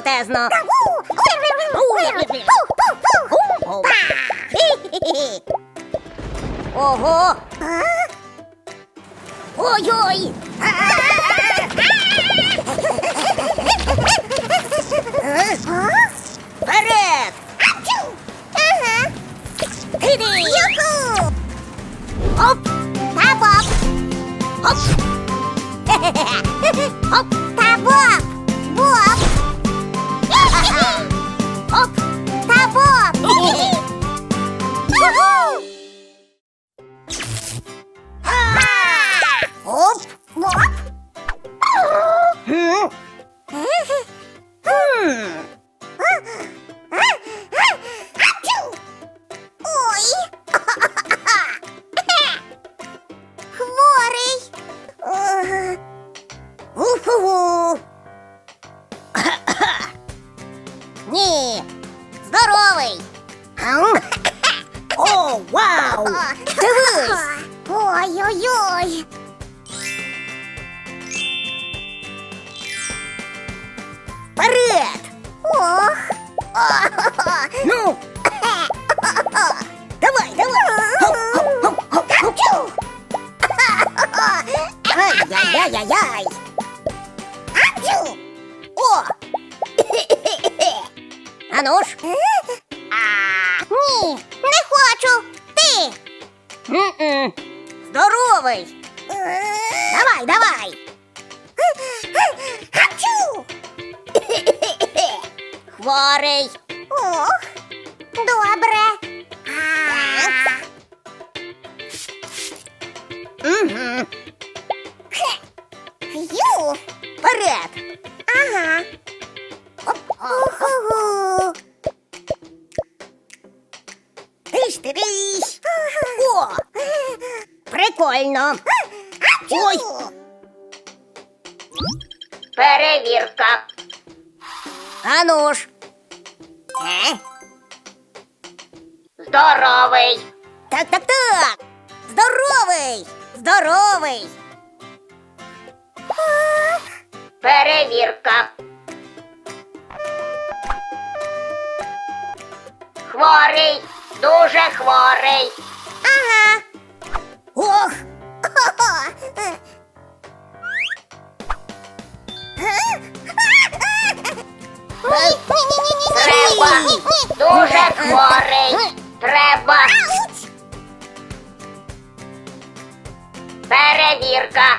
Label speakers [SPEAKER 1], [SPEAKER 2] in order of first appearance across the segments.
[SPEAKER 1] крутезно. Ого! Ой-ой! Вперед! Іди! Ай-яй-яй-яй-яй! О! А ну ж! Ні, не хочу! Ти! М-м. Здоровий! Давай, давай! Хворий! Ох, добре! Угу. Вперед! Ага. Ого. Тиш ти диш. О! Прикольно. Ой. Перевірка. А ну ж. Е? Здоровий. Так, так, так. Здоровий. Здоровий. Перевірка. Хворий, дуже хворий. Ага. Ох. Треба. Дуже хворий. Треба. Перевірка.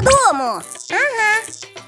[SPEAKER 1] додому. Ага.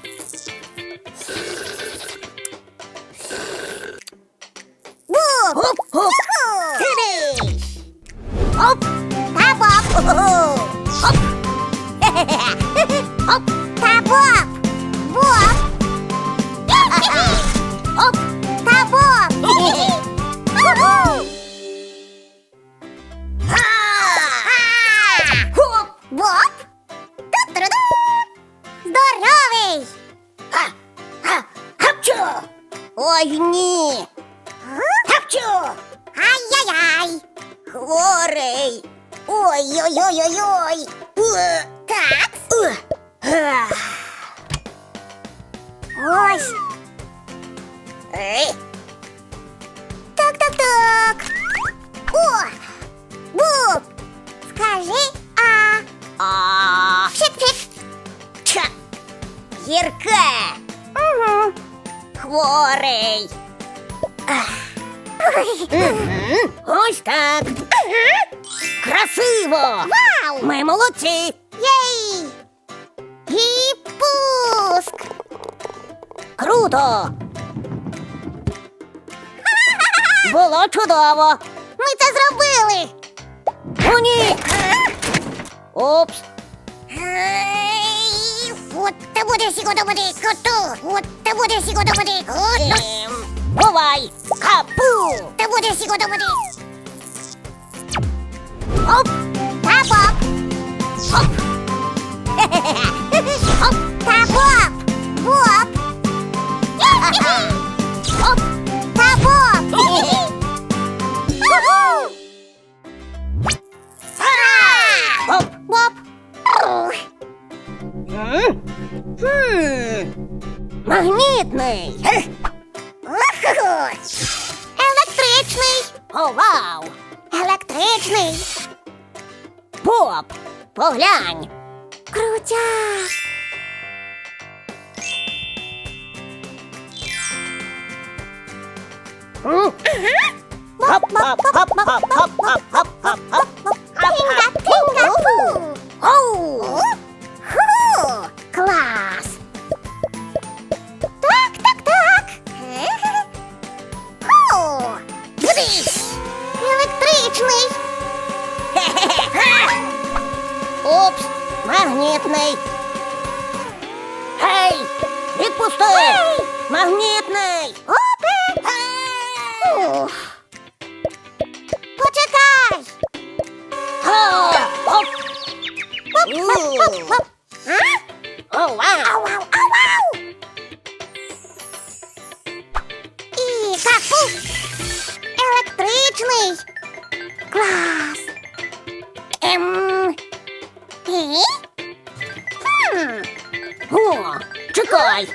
[SPEAKER 1] Так, так, так! О! Буб! Скажи а. А. Чик-чик. Ча. Гірке. Угу. Хворий. Мгм. Ось так. Красиво. Вау! Ми молодці. Єй! І пуск. Круто. Було чудово. Ми це зробили. О, ні! Опс. От та буде сігодободик, коту. От та будеш його От ну. Ем, бувай. Капу. Та буде сігодободик. Оп. Та-поп. Оп. Оп. Та-поп. Воп. Хе-хе-хе. Магнітний. Електричний. О, вау. Електричний. Поп, поглянь. Крутяк. Хоп, хоп, відпусти! Магнітний! Опе! Почекай! О, оп. Оп, оп, оп, оп. А? О, вау! Ау, ау, ау, ау! І капу! Електричний! Клас! Ем... І? Хм. О, чекай!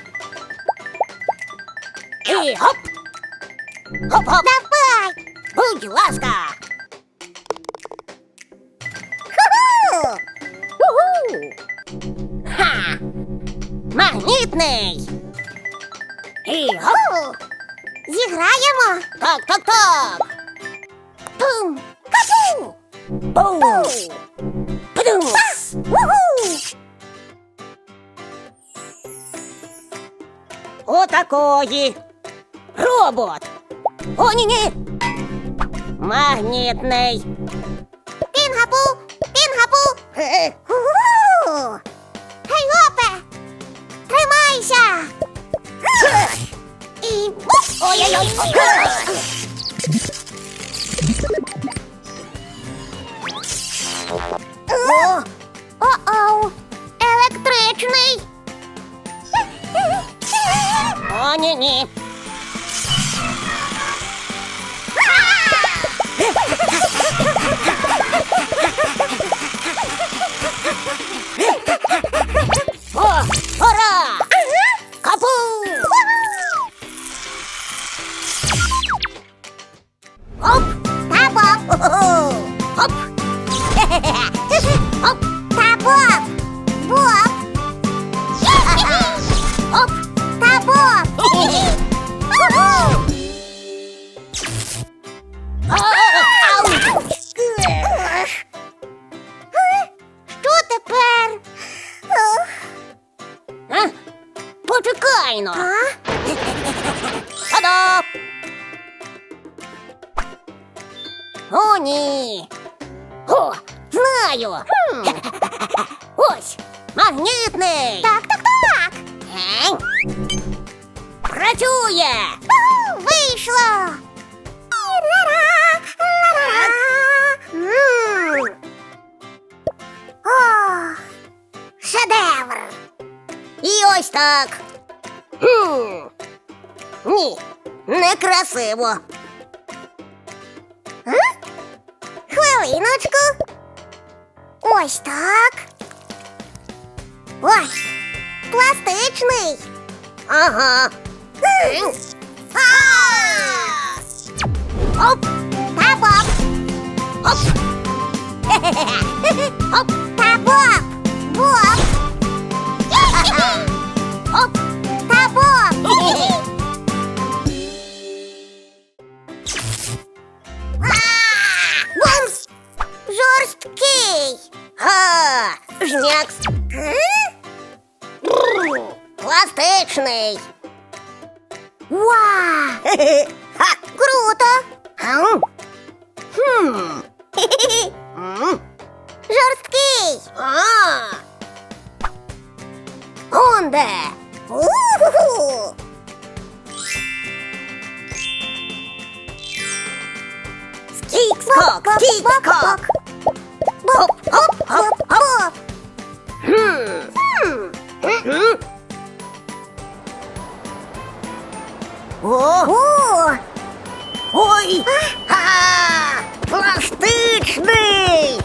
[SPEAKER 1] І гоп! Гоп-гоп! Давай! Будь ласка! Ху-ху! Уху! Ха! Магнітний! І гоп! Зіграємо! Так, так, так! Пум! Капу! Бум! Пдум! Уху! Отакої. Робот. О, ні, ні. Магнітний. Пінгапу, пінгапу. Ху-ху. Гей, опе. Тримайся. І Ой-ой-ой. Ау! Що тепер? А? Почекай но. Та-да! О, ні. О, знаю. Ось, магнітний. Так, так, так. Працює. Вийшло. М. О, шедевр. І ось так. Хм. Ні, некрасиво. А? Хвилиночку. Ось так. Ой, пластичний. Ага. things. Hop, tap up. Hop. Up. Ха! Круто! Ау. Хм. М. Жорсткий. А. Он де. У-ху-ху. Скік-скок, скік-скок. О! Ой! Ха! Пластичний!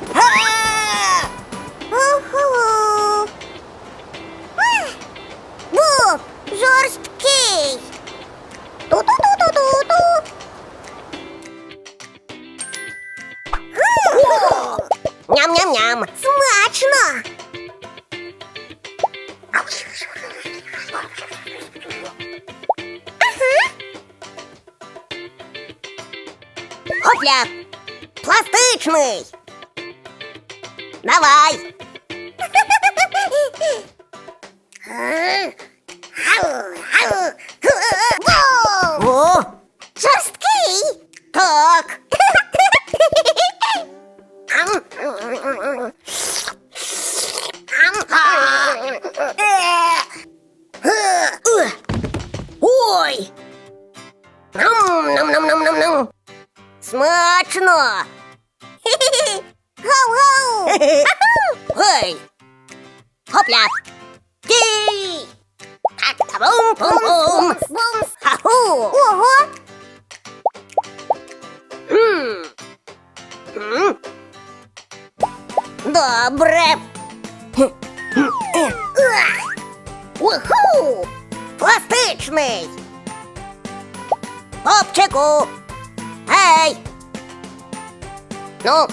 [SPEAKER 1] Хопля! Пластичний! Давай! О! Жорсткий! Так! Хопля! Ті! Бум-бум-бум! Хаху! Ого! М. Добре! Уху! Пластичний! Попчику! Гей! Ну!